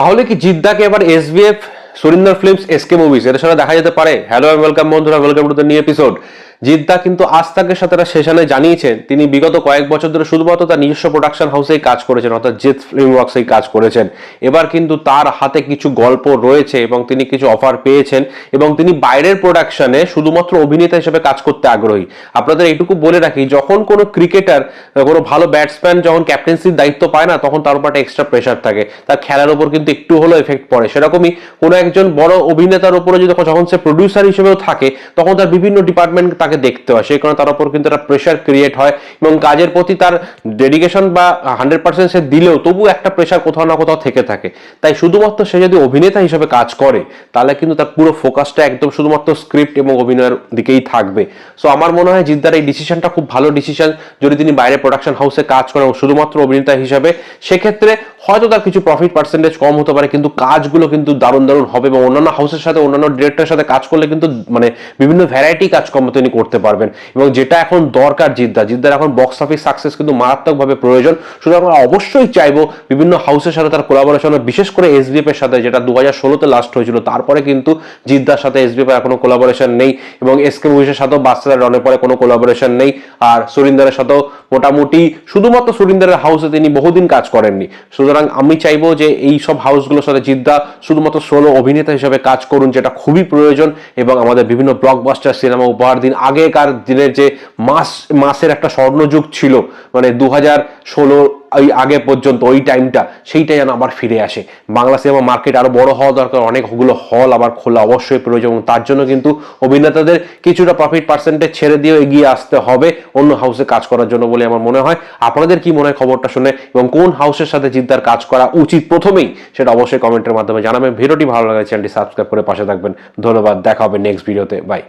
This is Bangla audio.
তাহলে কি জিদ্দাকে এবার S SVF, Surinder films, SK movies এর সঙ্গে দেখা যেতে পারে? হ্যালো ওয়েলকাম বন্ধুরা welcome to the new episode Jidda কিন্তু আজ তাকের সাথে একটা সেশনে জানিয়েছেন। তিনি বিগত কয়েক বছর ধরে শুধুমাত্র তার নিজস্ব প্রোডাকশন হাউসেই কাজ করেছেন, অর্থাৎ জিৎ ফিল্ম ওয়ার্কসেই কাজ করেছেন। এবার কিন্তু তার হাতে কিছু গল্প রয়েছে এবং তিনি কিছু অফার পেয়েছেন এবং তিনি বাইরের প্রোডাকশনে শুধুমাত্র অভিনেতা হিসেবে কাজ করতে আগ্রহী। আপনাদের এইটুকু বলে রাখি, যখন কোনো ক্রিকেটার কোনো ভালো ব্যাটসম্যান যখন ক্যাপ্টেন্সির দায়িত্ব পায় না, তখন তার উপর একটা এক্সট্রা প্রেশার থাকে। তার খেলার উপর কিন্তু একটু হলেও এফেক্ট পড়ে। সেরকমই কোনো একজন বড় অভিনেতার উপরে যদি যখন সে প্রডিউসার হিসেবেও থাকে, তখন তার বিভিন্ন ডিপার্টমেন্ট তাকে দেখতে হয়। সেই কারণে তার উপর কিন্তু একটা প্রেশার ক্রিয়েট হয় এবং কাজের প্রতি তার ডেডিকেশন বা হান্ড্রেড পার্সেন্ট সে দিলেও তবু একটা প্রেশার কোথাও না কোথাও থেকে থাকে। তাই শুধুমাত্র সে যদি অভিনেতা হিসেবে কাজ করে, তাহলে কিন্তু তার পুরো ফোকাসটা একদম শুধুমাত্র স্ক্রিপ্ট এবং অভিনয়ের দিকেই থাকবে। সো আমার মনে হয় জিদ্দার এই ডিসিশনটা খুব ভালো ডিসিশন যদি তিনি বাইরে প্রোডাকশন হাউসে কাজ করেন শুধুমাত্র অভিনেতা হিসাবে, সেক্ষেত্রে হয়তো তার কিছু প্রফিট পার্সেন্টেজ কম হতে পারে, কিন্তু কাজগুলো কিন্তু দারুণ দারুণ হবে এবং অন্যান্য হাউসের সাথে, অন্যান্য ডিরেক্টরের সাথে কাজ করলে কিন্তু মানে বিভিন্ন ভ্যারাইটি কাজকর্ম তিনি করতে পারবেন। এবং যেটা এখন দরকার জিদ্দা জিদ্দার এখন বক্স অফিস সাকসেস কিন্তু মারাত্মকভাবে প্রয়োজন। সুতরাং আমরা অবশ্যই চাইব বিভিন্ন হাউসের সাথে তার কোলাবোরেশন বিশেষ করে এসবিএফ এর সাথে, যেটা দু হাজার ষোলোতে লাস্ট হয়েছিল। তারপরে কিন্তু জিদ্দার সাথে এসবিএফ এর এখনও কোলাবোরেশন নেই এবং এসকে মুভিসের সাথেও বাচ্চাদের রনের পরে কোনো কোলাবোরেশন নেই। আর সুরিন্দারের সাথেও মোটামুটি, শুধুমাত্র সুরিন্দারের হাউসে তিনি বহুদিন কাজ করেননি। আমি চাইব যে এই সব হাউসগুলোর সাথে জিদ্দা শুধুমাত্র সোলো অভিনেতা হিসেবে কাজ করুন, যেটা খুবই প্রয়োজন এবং আমাদের বিভিন্ন ব্লকবাস্টার সিনেমা উপহার দিন। আগেকার দিনের যে মাস, মাসের একটা স্বর্ণযুগ ছিল মানে দু হাজার ষোলো ওই আগে পর্যন্ত, ওই টাইমটা সেইটা যেন আবার ফিরে আসে। বাংলা সিনেমা মার্কেট আরও বড় হওয়া দরকার, অনেকগুলো হল আবার খোলা অবশ্যই প্রয়োজন, এবং তার জন্য কিন্তু অভিনেতাদের কিছুটা প্রফিট পার্সেন্টেজ ছেড়ে দিয়েও এগিয়ে আসতে হবে অন্য হাউসে কাজ করার জন্য বলে আমার মনে হয়। আপনাদের কি মনে হয় খবরটা শুনে, এবং কোন হাউসের সাথে জিদ্দার কাজ করা উচিত প্রথমেই, সেটা অবশ্যই কমেন্টের মাধ্যমে জানাবেন। ভিডিওটি ভালো লাগে চ্যানেলটি সাবস্ক্রাইব করে পাশে থাকবেন। ধন্যবাদ, দেখা হবে নেক্সট ভিডিওতে বাই